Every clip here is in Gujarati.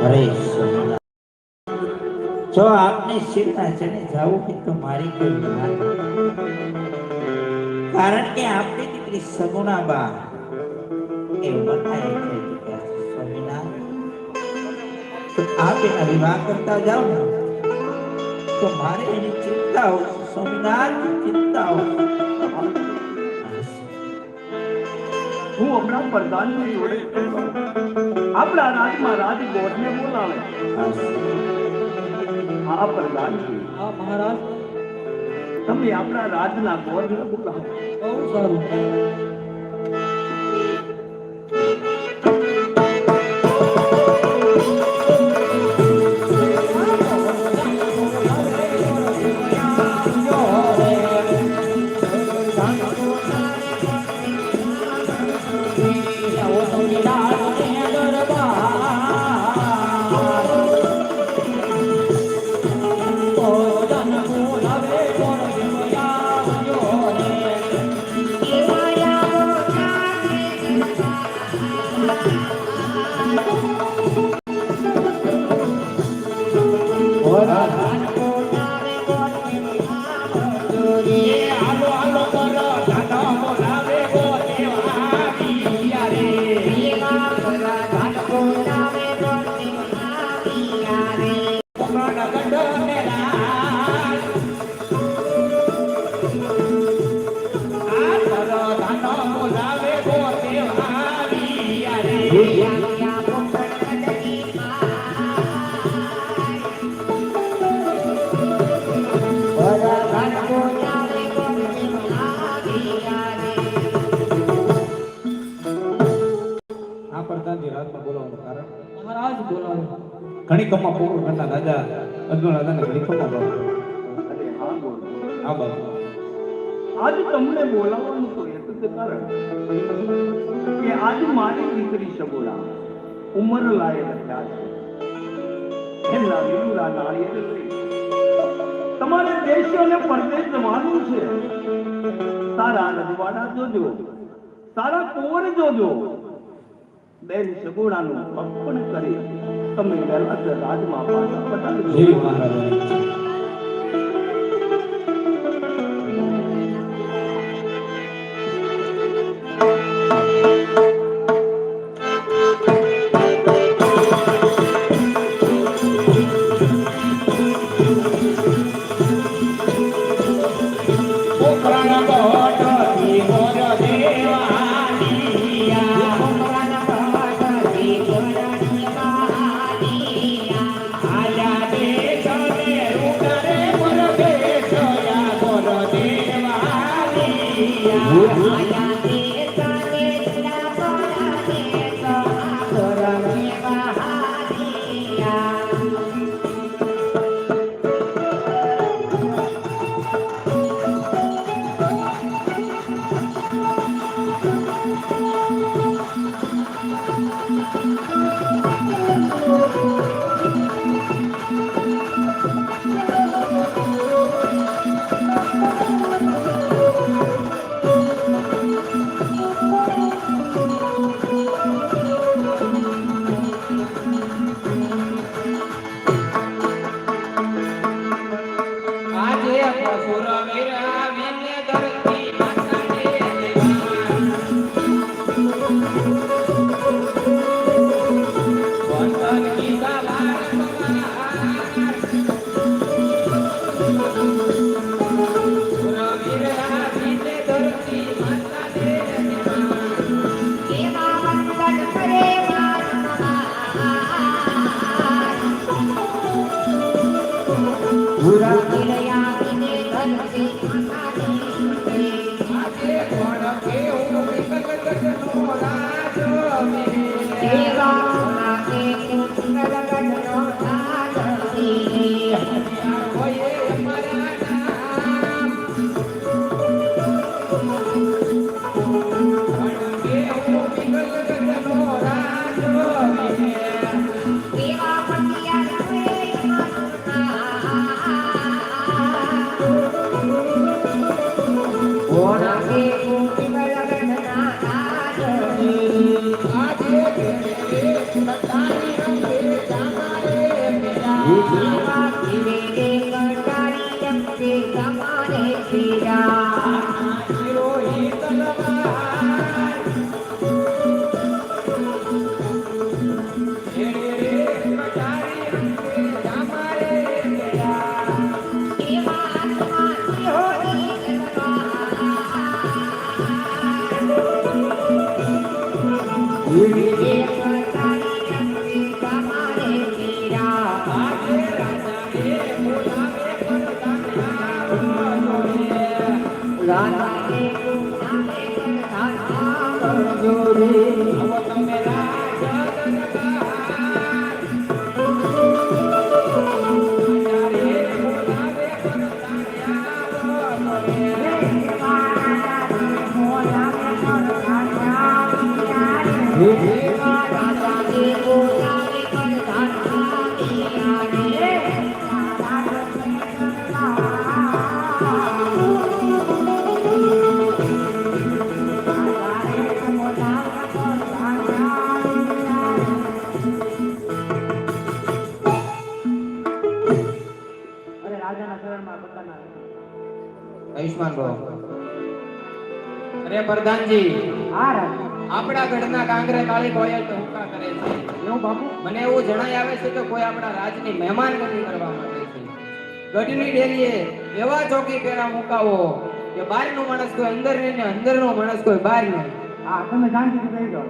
સોમનાથ. જો આપને ને જવું હોય તો મારી કોઈ કારણ કે આપની દીકરી સગુણાબા એ મનાય છે કે તો આપ એના વિવાહ કરતા જાઓ ને તો મારે એની ચિંતા હોય છે. સ્વામિનાથ ચિંતા હોય હું હમણાં પ્રધાનમંત્રી હતો. આપણા રાજમાં રાજ ગોઠને બોલાવે. હા પ્રધાનજી હા મહારાજ. તમે આપણા રાજના ગોઠને બોલાવો. બહુ સારું. Canada. ઘણી કમમાં પોકળ કરતા રાજા અર્જુન રાજાને ઘણી કમમાં બોલાવ્યો. હા બોલ આજ તમને બોલાવવાનું તો એક કારણ કે આજ મારી દીકરી સગુણા ઉંમર લાયે થયા છે. એમના વિરુરા નાળિયેર તમારે દેશ અને પરદેશ જવાનું છે. સારા રજવાડા જોજો. સારા કોર જોજો. બેન સગોડાનું અર્પણ કરી. તમે વહેલા જ રાજમાં પાછા જેવી দরকার આયુષ્માન ભવ. અરે પ્રધાનજી આપણા ગઢના કાંગરે કાળી કોયલ તો હુકા કરે છે. મને એવું જણાય આવે છે કે કોઈ આપણા રાજની મહેમાન ગતિ કરવા માટે છે. ગઢની ડેરીએ એવા ચોકી પેરા મુકાવો કે બહારનો માણસ કોઈ અંદર નહીં ને અંદરનો માણસ કોઈ બહાર નહીં. હા તમે શાંતિથી કહી દો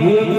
Amém.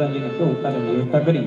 ભોગળાય ભગવાનજીને તારે વ્યવસ્થા કરી.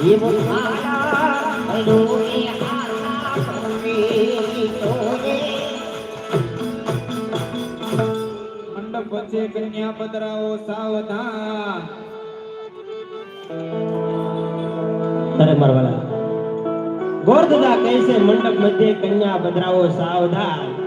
મંડપ વચ્ચે કન્યા પધરાવો સાવધાન. અરે મારવાલા ગોરધદા કહે છે, મંડપ મધ્યે કન્યા બદરાવો સાવધાન.